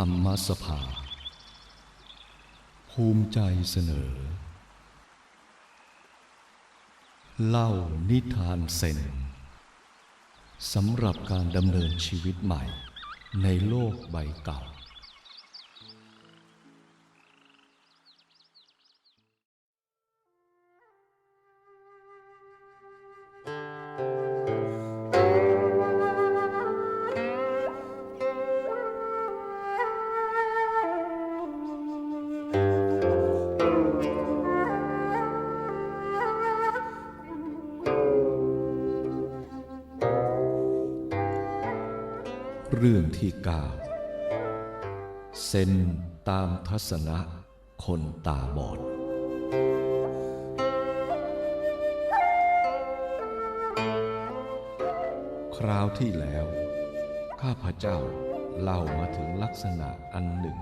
ธรรมสภา ภูมิใจเสนอ เล่านิทานเซนสำหรับการดำเนินชีวิตใหม่ในโลกใบเก่า เรื่องที่เก้าเซนตามทัศนะคนตาบอด คราวที่แล้ว ข้าพเจ้าเล่ามาถึงลักษณะอันหนึ่ง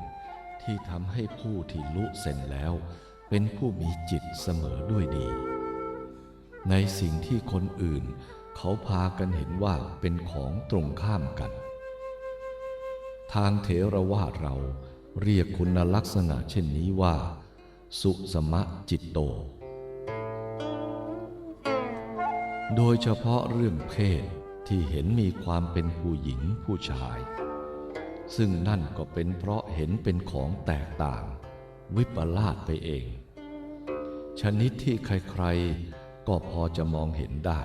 ที่ทำให้ผู้ที่ลุเซนแล้ว เป็นผู้มีจิตเสมอด้วยดี ในสิ่งที่คนอื่น เขาพากันเห็นว่าเป็นของตรงข้ามกัน ทางเถรวาทเราเรียกคุณลักษณะเช่นนี้ว่า สุสมะจิตโต โดยเฉพาะเรื่องเพศที่เห็นมีความเป็นผู้หญิงผู้ชาย ซึ่งนั่นก็เป็นเพราะเห็นเป็นของแตกต่าง วิปลาสไปเอง ชนิดที่ใครๆ ก็พอจะมองเห็นได้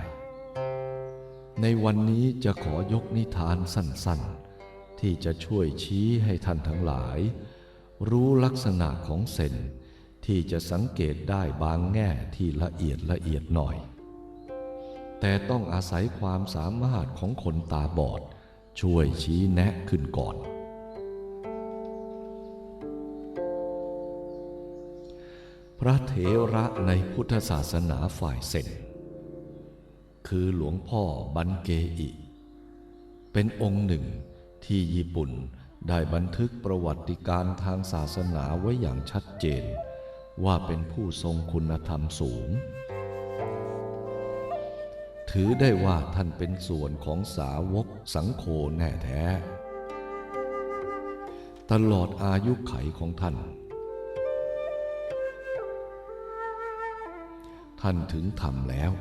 ในวันนี้จะขอยกนิทานสั้นๆ ที่จะช่วยชี้ให้ท่านทั้งหลาย รู้ลักษณะของเซนที่จะสังเกตได้บางแง่ที่ละเอียดละเอียดหน่อย แต่ต้องอาศัยความสามารถของคนตาบอด ช่วยชี้แนะขึ้นก่อน พระเถระในพุทธศาสนาฝ่ายเซนคือหลวงพ่อบันเกอิ เป็นองค์หนึ่ง ที่ญี่ปุ่นได้บันทึกประวัติการทางศาสนาไว้อย่างชัดเจน ว่าเป็นผู้ทรงคุณธรรมสูง ถือได้ว่าท่านเป็นส่วนของสาวกสังโฆแน่แท้ ตลอดอายุไขของท่าน ท่านถึงทำแล้ว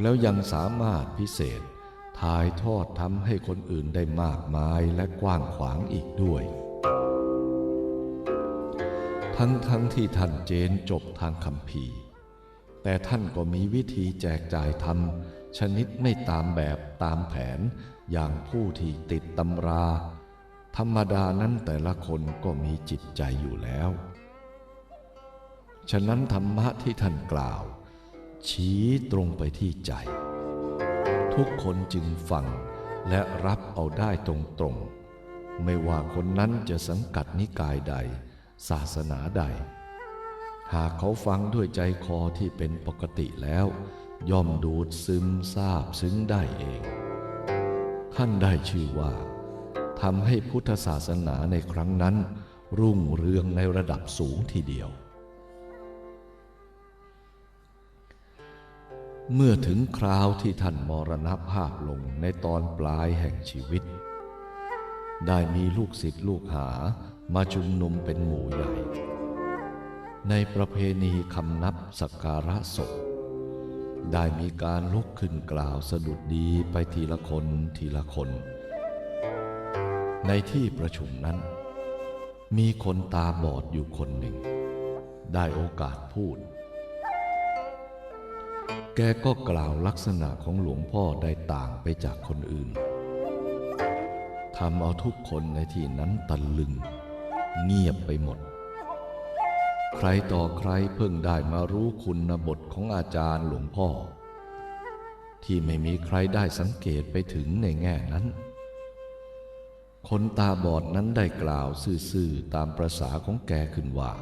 แล้วยังสามารถพิเศษ ถ่ายทอดทำให้คนอื่นได้มากมายและกว้างขวางอีกด้วย ทั้งทั้งที่ท่านเจนจบทางคำพีแต่ท่านก็มีวิธีแจกจ่ายธรรม ชนิดไม่ตามแบบตามแผนอย่างผู้ที่ติดตำรา ธรรมดานั้นแต่ละคนก็มีจิตใจอยู่แล้ว ฉะนั้นธรรมะที่ท่านกล่าว ชี้ตรงไปที่ใจ ทุกคนจึงฟังและรับเอาได้ตรงๆ ไม่ว่าคนนั้นจะสังกัดนิกายใด ศาสนาใด หากเขาฟังด้วยใจคอที่เป็นปกติแล้ว ย่อมดูดซึมซาบซึ้งได้เองท่านได้ชื่อว่าทำให้พุทธศาสนาในครั้งนั้น รุ่งเรืองในระดับสูงทีเดียว เมื่อถึงคราวที่ท่านมรณภาพลงในตอนปลายแห่งชีวิต ได้มีลูกศิษย์ลูกหามาชุมนุมเป็นหมู่ใหญ่ ในประเพณีคำนับสักการะศพ ได้มีการลุกขึ้นกล่าวสดุดดีไปทีละคนทีละคน ในที่ประชุมนั้น มีคนตาบอดอยู่คนหนึ่ง ได้โอกาสพูด แกก็กล่าวลักษณะของหลวงพ่อได้ต่างไปจากคนอื่นทำเอาทุกคนในที่นั้นตะลึง เงียบไปหมด ใครต่อใครเพิ่งได้มารู้คุณบทของอาจารย์หลวงพ่อ ที่ไม่มีใครได้สังเกตไปถึงในแง่นั้น คนตาบอดนั้นได้กล่าวซื่อๆตามประษาของแกขึ้นว่า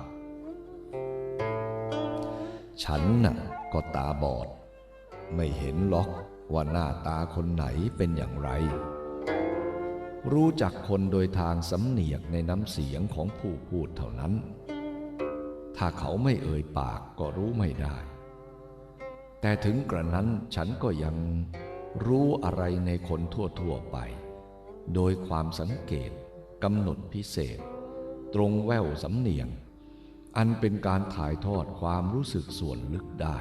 ฉันน่ะ ก็ตาบอด ไม่เห็นหรอกว่าหน้าตาคนไหนเป็นอย่างไร รู้จักคนโดยทางสำเนียกในน้ำเสียงของผู้พูดเท่านั้น ถ้าเขาไม่เอ่ยปากก็รู้ไม่ได้ แต่ถึงกระนั้นฉันก็ยังรู้อะไรในคนทั่วๆไป โดยความสังเกตกำหนดพิเศษ ตรงแววสำเนียง อันเป็นการถ่ายทอดความรู้สึกส่วนลึกได้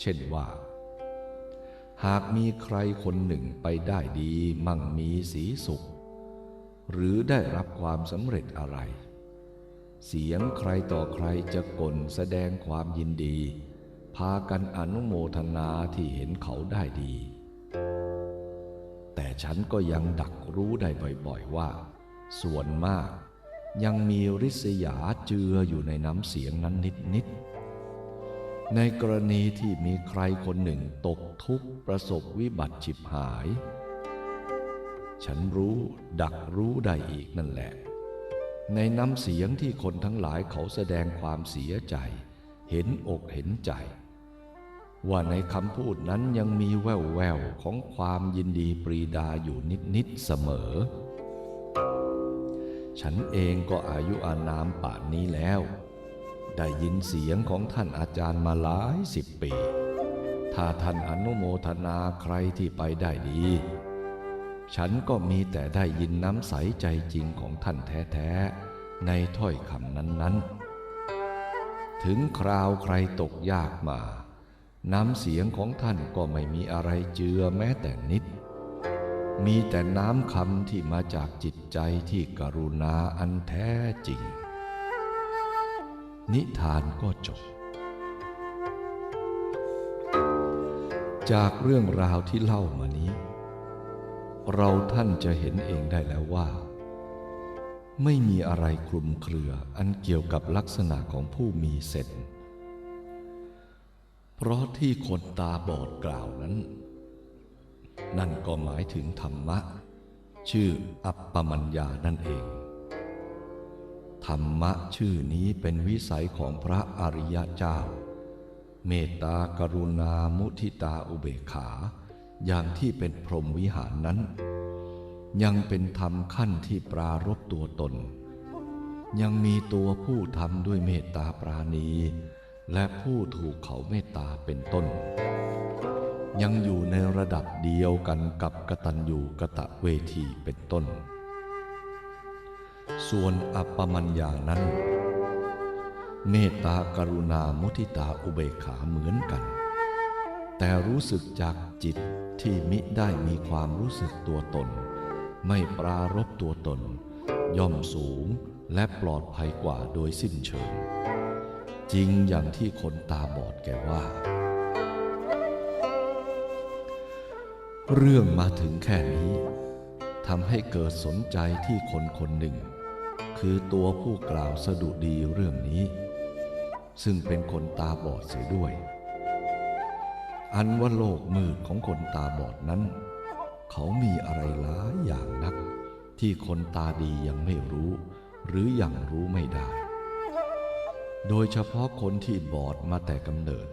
เช่นว่า หากมีใครคนหนึ่งไปได้ดีมั่งมีสีสุข หรือได้รับความสำเร็จอะไร เสียงใครต่อใครจะก่นแสดงความยินดี พากันอนุโมทนาที่เห็นเขาได้ดี แต่ฉันก็ยังดักรู้ได้บ่อยๆว่า ส่วนมากยังมีริษยาเจืออยู่ในน้ำเสียงนั้นนิดๆ ในกรณีที่มีใครคนหนึ่งตกทุกข์ประสบวิบัติฉิบหาย ฉันรู้ดักรู้ได้อีกนั่นแหละ ในน้ำเสียงที่คนทั้งหลายเขาแสดงความเสียใจ เห็นอกเห็นใจ ว่าในคำพูดนั้นยังมีแววแววของความยินดีปรีดาอยู่นิด ๆ เสมอ ฉันเองก็อายุอานามป่านนี้แล้ว ได้ยินเสียงของท่านอาจารย์มาหลายสิบปี ถ้าท่านอนุโมทนาใครที่ไปได้ดี ฉันก็มีแต่ได้ยินน้ำใสใจจริงของท่านแท้ๆ ในถ้อยคำนั้นๆ ถึงคราวใครตกยากมา น้ำเสียงของท่านก็ไม่มีอะไรเจือแม้แต่นิด มีแต่น้ำคำที่มาจากจิตใจที่กรุณาอันแท้จริง นิทานก็จบ จากเรื่องราวที่เล่ามานี้ เราท่านจะเห็นเองได้แล้วว่า ไม่มีอะไรคลุมเครืออันเกี่ยวกับลักษณะของผู้มีเซนเพราะที่คนตาบอดกล่าวนั้น นั่นก็หมายถึงธรรมะ ชื่ออัปปมัญญานั่นเอง ธรรมะชื่อนี้เป็นวิสัยของพระอริยเจ้า เมตตากรุณามุทิตาอุเบกขา อย่างที่เป็นพรหมวิหารนั้น ยังเป็นธรรมขั้นที่ปรารบตัวตน ยังมีตัวผู้ทำด้วยเมตตาปราณี และผู้ถูกเขาเมตตาเป็นต้น ยังอยู่ในระดับเดียวกันกับกตัญญูกะตะเวทีเป็นต้น ส่วนอัปปมัญญานั้น เมตตากรุณามุทิตาอุเบกขาเหมือนกัน แต่รู้สึกจากจิตที่มิได้มีความรู้สึกตัวตน ไม่ปรารบตัวตน ย่อมสูงและปลอดภัยกว่าโดยสิ้นเชิง จริงอย่างที่คนตาบอดแกว่า เรื่องมาถึงแค่นี้ทำให้เกิดสนใจที่คนคนหนึ่ง คือตัวผู้กล่าวสดุดีเรื่องนี้ ซึ่งเป็นคนตาบอดเสียด้วย อันว่าโลกมืดของคนตาบอดนั้น เขามีอะไรหลายอย่างนัก ที่คนตาดียังไม่รู้ หรือยังรู้ไม่ได้ โดยเฉพาะคนที่บอดมาแต่กำเนิด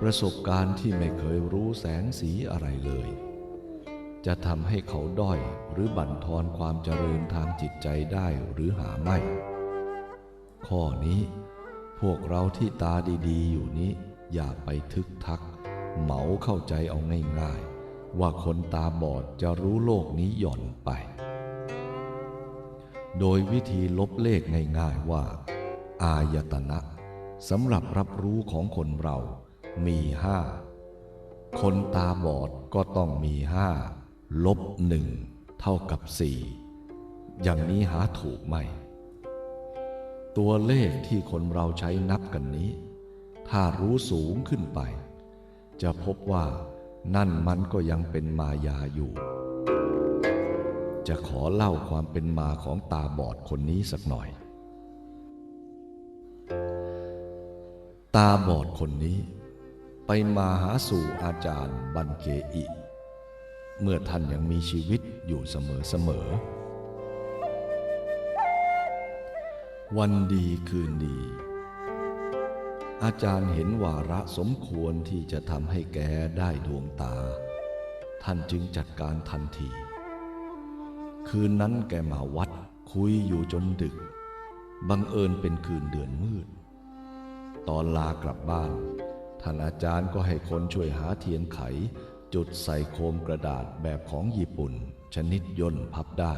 ประสบการณ์ที่ไม่เคยรู้แสงสีอะไรเลย จะทำให้เขาด้อยหรือบั่นทอนความเจริญทางจิตใจได้หรือหาไม่ ข้อนี้พวกเราที่ตาดีๆ อยู่นี้อย่าไปทึกทัก เหมาเข้าใจเอาง่ายๆ ว่าคนตาบอดจะรู้โลกนี้หย่อนไป โดยวิธีลบเลขง่ายๆว่า อายตนะสำหรับรับรู้ของคนเรามีห้า คนตาบอดก็ต้องมีห้า ลบหนึ่งเท่ากับสี่อย่างนี้หาถูกไหม ตัวเลขที่คนเราใช้นับกันนี้ ถ้ารู้สูงขึ้นไป จะพบว่านั่นมันก็ยังเป็นมายาอยู่ จะขอเล่าความเป็นมาของตาบอดคนนี้สักหน่อย ตาบอดคนนี้ ไปมาหาสู่อาจารย์บันเกอิ เมื่อท่านยังมีชีวิตอยู่เสมอๆวันดีคืนดี อาจารย์เห็นวาระสมควรที่จะทำให้แกได้ดวงตา ท่านจึงจัดการทันที คืนนั้นแกมาวัดคุยอยู่จนดึก บังเอิญเป็นคืนเดือนมืด ตอนลากลับบ้าน ท่านอาจารย์ก็ให้คนช่วยหาเทียนไข จุดใส่โคมกระดาษแบบของญี่ปุ่น ชนิดย่นพับได้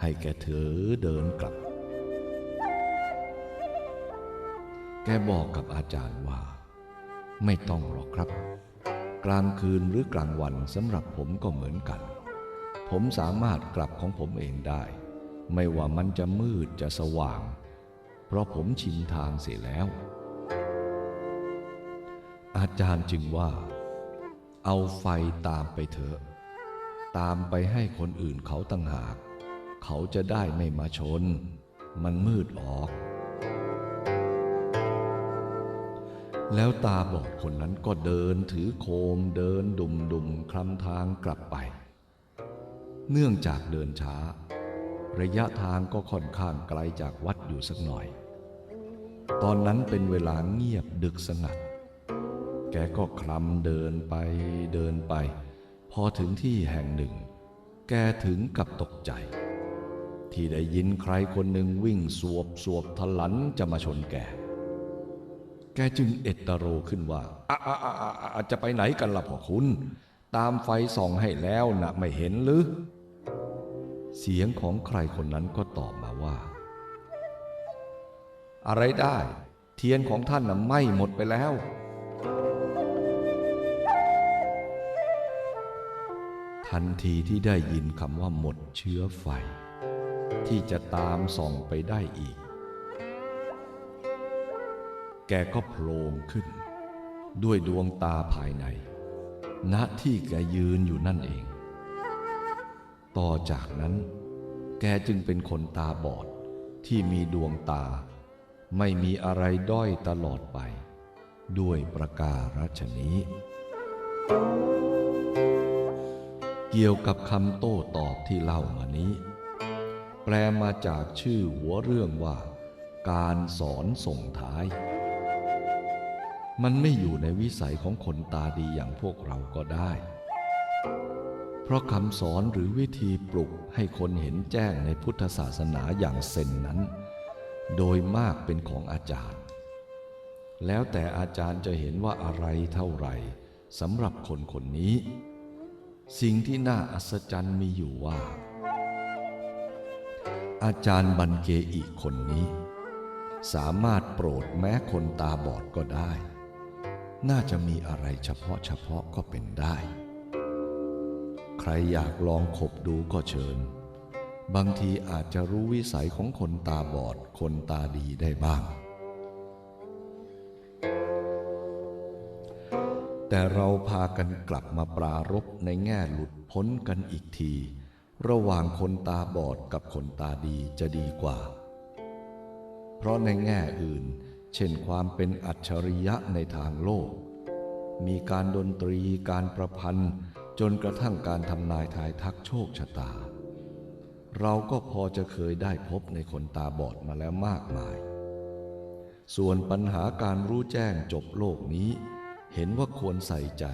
ให้แกเถอเดินกลับ แกบอกกับอาจารย์ว่า ไม่ต้องหรอกครับ กลางคืนหรือกลางวันสำหรับผมก็เหมือนกัน ผมสามารถกลับของผมเองได้ ไม่ว่ามันจะมืดจะสว่าง เพราะผมชินทางเสียแล้ว อาจารย์จึงว่า เอาไฟตามไปเถอะ ตามไปให้คนอื่นเขาตั้งหาก เขาจะได้ไม่มาชน มันมืดออก แล้วตาบอดคนนั้นก็เดินถือโคมเดินดุมดุมคลำทางกลับไป เนื่องจากเดินช้า ระยะทางก็ค่อนข้างไกลจากวัดอยู่สักหน่อย ตอนนั้นเป็นเวลาเงียบดึกสงัด แกก็คลำเดินไปเดินไป พอถึงที่แห่งหนึ่ง แกถึงกับตกใจ ที่ได้ยินใครคนหนึ่งวิ่งสวบสวบทะลันจะมาชนแก แกจึงเอตโรขึ้นว่าอะอะอะอะจะไปไหนกันล่ะพ่อคุณ ตามไฟส่องให้แล้วนะไม่เห็นหรือ เสียงของใครคนนั้นก็ตอบมาว่า อะไรได้ เทียนของท่านน่ะไหม้หมดไปแล้ว ทันทีที่ได้ยินคำว่าหมดเชื้อไฟ ที่จะตามส่องไปได้อีก แกก็โผล่ขึ้น ด้วยดวงตาภายใน ณที่แกยืนอยู่นั่นเอง ต่อจากนั้น แกจึงเป็นคนตาบอดที่มีดวงตา ไม่มีอะไรด้อยตลอดไป ด้วยประการฉนี้ เกี่ยวกับคำโต้ตอบที่เล่ามานี้ แปลมาจากชื่อหัวเรื่องว่า การสอนส่งท้าย มันไม่อยู่ในวิสัยของคนตาดีอย่างพวกเราก็ได้ เพราะคำสอนหรือวิธีปลุกให้คนเห็นแจ้งในพุทธศาสนาอย่างเซนนั้น โดยมากเป็นของอาจารย์ แล้วแต่อาจารย์จะเห็นว่าอะไรเท่าไหร่สำหรับคนคนนี้ สิ่งที่น่าอัศจรรย์มีอยู่ว่า อาจารย์บันเกอีกคนนี้ สามารถโปรดแม้คนตาบอดก็ได้ น่าจะมีอะไรเฉพาะเฉพาะก็เป็นได้ ใครอยากลองขบดูก็เชิญ บางทีอาจจะรู้วิสัยของคนตาบอดคนตาดีได้บ้าง แต่เราพากันกลับมาปรารบในแง่หลุดพ้นกันอีกที ระหว่างคนตาบอดกับคนตาดีจะดีกว่า เพราะในแง่อื่น เช่นความเป็นอัจฉริยะในทางโลก มีการดนตรีการประพันธ์ จนกระทั่งการทำนายทายทักโชคชะตา เราก็พอจะเคยได้พบในคนตาบอดมาแล้วมากมาย ส่วนปัญหาการรู้แจ้งจบโลกนี้ เห็นว่าควรใส่ใจ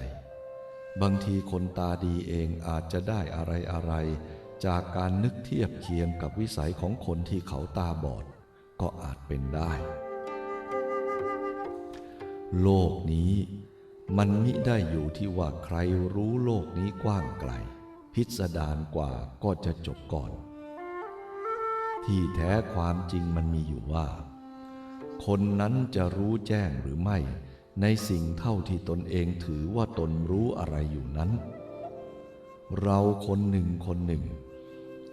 บางทีคนตาดีเองอาจจะได้อะไรอะไร จากการนึกเทียบเคียงกับวิสัยของคนที่เขาตาบอด ก็อาจเป็นได้ โลกนี้มันมิได้อยู่ที่ว่าใครรู้โลกนี้กว้างไกล พิสดารกว่าก็จะจบก่อน ที่แท้ความจริงมันมีอยู่ว่า คนนั้นจะรู้แจ้งหรือไม่ ในสิ่งเท่าที่ตนเองถือว่าตนรู้อะไรอยู่นั้น เราคนหนึ่งคนหนึ่ง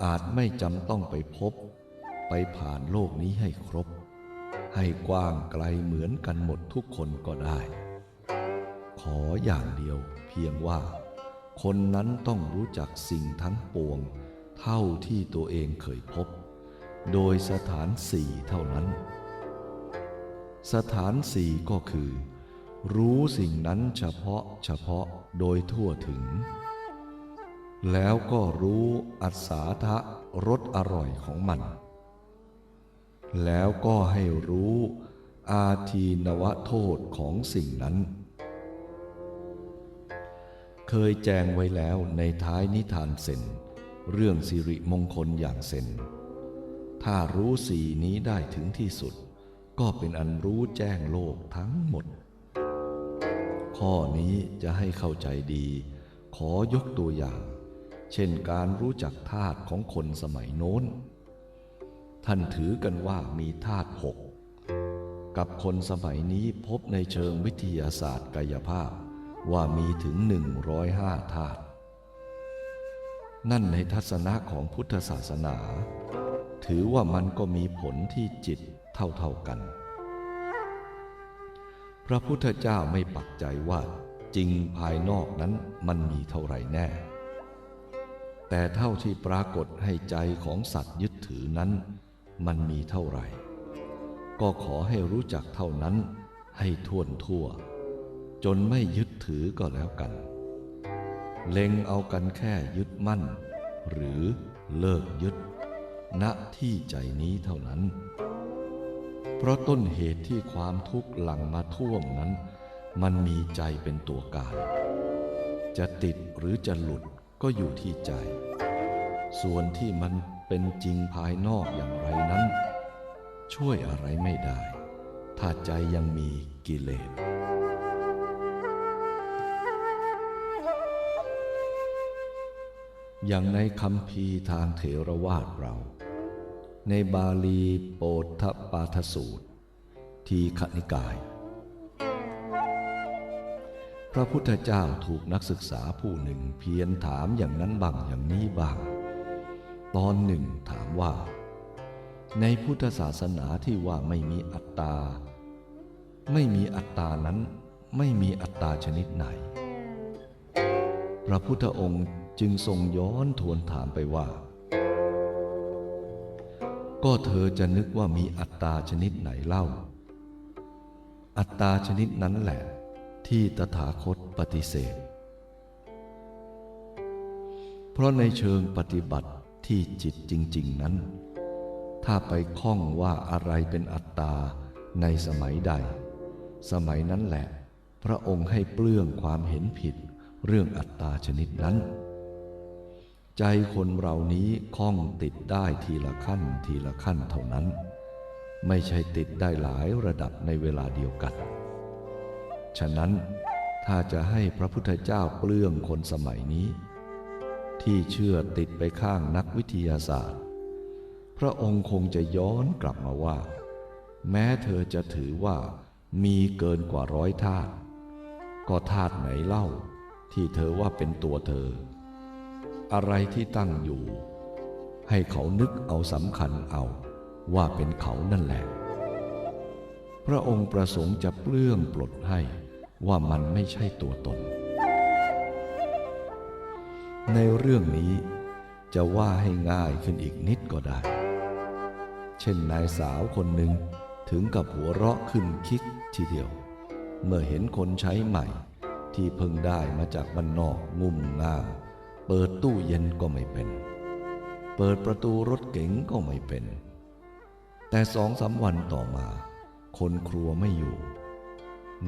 อาจไม่จำต้องไปพบ ไปผ่านโลกนี้ให้ครบ ให้กว้างไกลเหมือนกันหมดทุกคนก็ได้ ขออย่างเดียวเพียงว่า คนนั้นต้องรู้จักสิ่งทั้งปวง เท่าที่ตัวเองเคยพบ โดยสถานสี่เท่านั้น สถานสี่ก็คือ รู้สิ่งนั้นเฉพาะเฉพาะโดยทั่วถึง แล้วก็รู้อัศาทะรสอร่อยของมัน แล้วก็ให้รู้อาทีนวโทษของสิ่งนั้น เคยแจงไว้แล้วในท้ายนิทานเซนเรื่องสิริมงคลอย่างเซนถ้ารู้สี่นี้ได้ถึงที่สุด ก็เป็นอันรู้แจ้งโลกทั้งหมด ข้อนี้จะให้เข้าใจดี ขอยกตัวอย่าง เช่นการรู้จักธาตุของคนสมัยโน้น ท่านถือกันว่ามีธาตุหกกับคนสมัยนี้พบในเชิงวิทยาศาสตร์กายภาพว่ามีถึง 105ธาตุนั่นในทัศนะของพุทธศาสนา ถือว่ามันก็มีผลที่จิตเท่าๆกัน พระพุทธเจ้าไม่ปักใจว่าจริงภายนอกนั้นมันมีเท่าไหร่แน่ แต่เท่าที่ปรากฏให้ใจของสัตว์ยึดถือนั้น มันมีเท่าไหร่ ก็ขอให้รู้จักเท่านั้นให้ท่วนทั่ว จนไม่ยึดถือก็แล้วกัน เล็งเอากันแค่ยึดมั่น หรือเลิกยึด ณที่ใจนี้เท่านั้น เพราะต้นเหตุที่ความทุกข์หลั่งมาท่วมนั้น มันมีใจเป็นตัวการ จะติดหรือจะหลุดก็อยู่ที่ใจ ส่วนที่มันเป็นจริงภายนอกอย่างไรนั้น ช่วยอะไรไม่ได้ ถ้าใจยังมีกิเลสอย่างในคำพีทางเถรวาทเรา ในบาลีโปทปาทสูตร ทีขนิกาย พระพุทธเจ้าถูกนักศึกษาผู้หนึ่งเพียนถามอย่างนั้นบ้างอย่างนี้บ้าง ตอนหนึ่งถามว่า ในพุทธศาสนาที่ว่าไม่มีอัตตา ไม่มีอัตตานั้นไม่มีอัตตาชนิดไหน พระพุทธองค์จึงทรงย้อนทวนถามไปว่า ก็เธอจะนึกว่ามีอัตตาชนิดไหนเล่า อัตตาชนิดนั้นแหละ ที่ตถาคตปฏิเสธ เพราะในเชิงปฏิบัติที่จิตจริง ๆนั้น ถ้าไปคล้องว่าอะไรเป็นอัตตาในสมัยใด สมัยนั้นแหละ พระองค์ให้เปลื้องความเห็นผิดเรื่องอัตตาชนิดนั้น ใจคนเรานี้คล้องติดได้ทีละขั้นทีละขั้นเท่านั้น ไม่ใช่ติดได้หลายระดับในเวลาเดียวกัน ฉะนั้นถ้าจะให้พระพุทธเจ้าเปลื้องคนสมัยนี้ ที่เชื่อติดไปข้างนักวิทยาศาสตร์ พระองค์คงจะย้อนกลับมาว่า แม้เธอจะถือว่ามีเกินกว่าร้อยธาตุก็ธาตุไหนเล่า ที่เธอว่าเป็นตัวเธอ อะไรที่ตั้งอยู่ ให้เขานึกเอาสำคัญเอาว่าเป็นเขานั่นแหละ พระองค์ประสงค์จะเปลื้องปลดให้ว่ามันไม่ใช่ตัวตน ในเรื่องนี้จะว่าให้ง่ายขึ้นอีกนิดก็ได้ เช่นนายสาวคนหนึ่งถึงกับหัวเราะขึ้นคิกทีเดียว เมื่อเห็นคนใช้ใหม่ที่เพิ่งได้มาจากบ้านนอกงุ่มง่าม เปิดตู้เย็นก็ไม่เป็น เปิดประตูรถเก๋งก็ไม่เป็น แต่สองสามวันต่อมา คนครัวไม่อยู่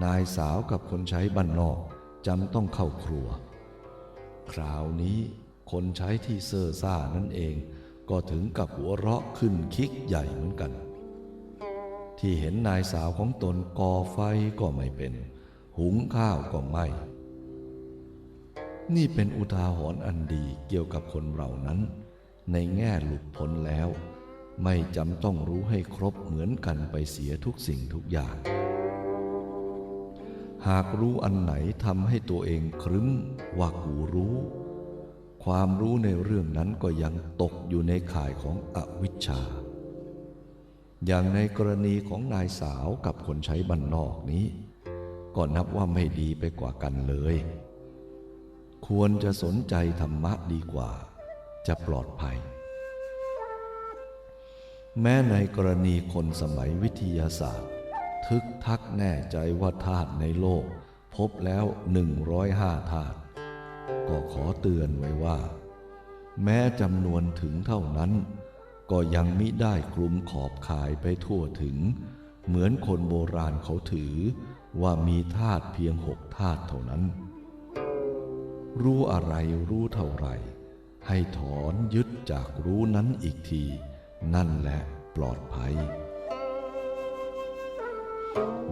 นายสาวกับคนใช้บ้านนอกจำต้องเข้าครัว คราวนี้คนใช้ที่เซ่อซ่านั่นเองก็ถึงกับหัวเราะขึ้นคิกใหญ่เหมือนกัน ที่เห็นนายสาวของตนก่อไฟก็ไม่เป็น หุงข้าวก็ไม่ นี่เป็นอุทาหรณ์อันดีเกี่ยวกับคนเรานั้น ในแง่หลุดพ้นแล้ว ไม่จำต้องรู้ให้ครบเหมือนกันไปเสียทุกสิ่งทุกอย่าง หากรู้อันไหนทำให้ตัวเองครึ้มว่ากูรู้ ความรู้ในเรื่องนั้นก็ยังตกอยู่ในข่ายของอวิชชา อย่างในกรณีของนายสาวกับคนใช้บ้านนอกนี้ ก็นับว่าไม่ดีไปกว่ากันเลย ควรจะสนใจธรรมะดีกว่า จะปลอดภัย แม้ในกรณีคนสมัยวิทยาศาสตร์ ทึกทักแน่ใจว่าธาตุในโลก พบแล้วหนึ่งร้อยห้าธาตุก็ขอเตือนไว้ว่า แม้จำนวนถึงเท่านั้น ก็ยังมิได้คลุมขอบข่ายไปทั่วถึง เหมือนคนโบราณเขาถือว่ามีธาตุเพียงหกธาตุเท่านั้น รู้อะไรรู้เท่าไร ให้ถอนยึดจากรู้นั้นอีกที นั่นแหละปลอดภัย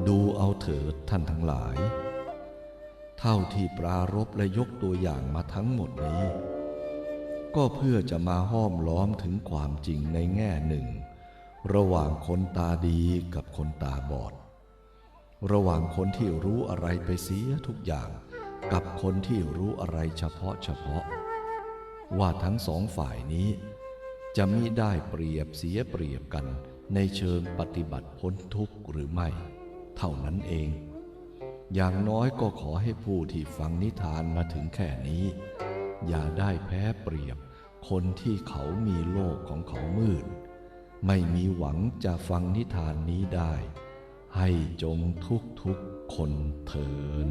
ดูเอาเถิดท่านทั้งหลาย เท่าที่ปรารบและยกตัวอย่างมาทั้งหมดนี้ ก็เพื่อจะมาห้อมล้อมถึงความจริงในแง่หนึ่ง ระหว่างคนตาดีกับคนตาบอด ระหว่างคนที่รู้อะไรไปเสียทุกอย่าง กับคนที่รู้อะไรเฉพาะเฉพาะ ว่าทั้งสองฝ่ายนี้ จะมิได้เปรียบเสียเปรียบกันในเชิงปฏิบัติพ้นทุกข์หรือไม่ เท่านั้นเอง อย่างน้อยก็ขอให้ผู้ที่ฟังนิทานมาถึงแค่นี้ อย่าได้แพ้เปรียบ คนที่เขามีโลกของเขามืด ไม่มีหวังจะฟังนิทานนี้ได้ ให้จงทุกทุกคนเทิน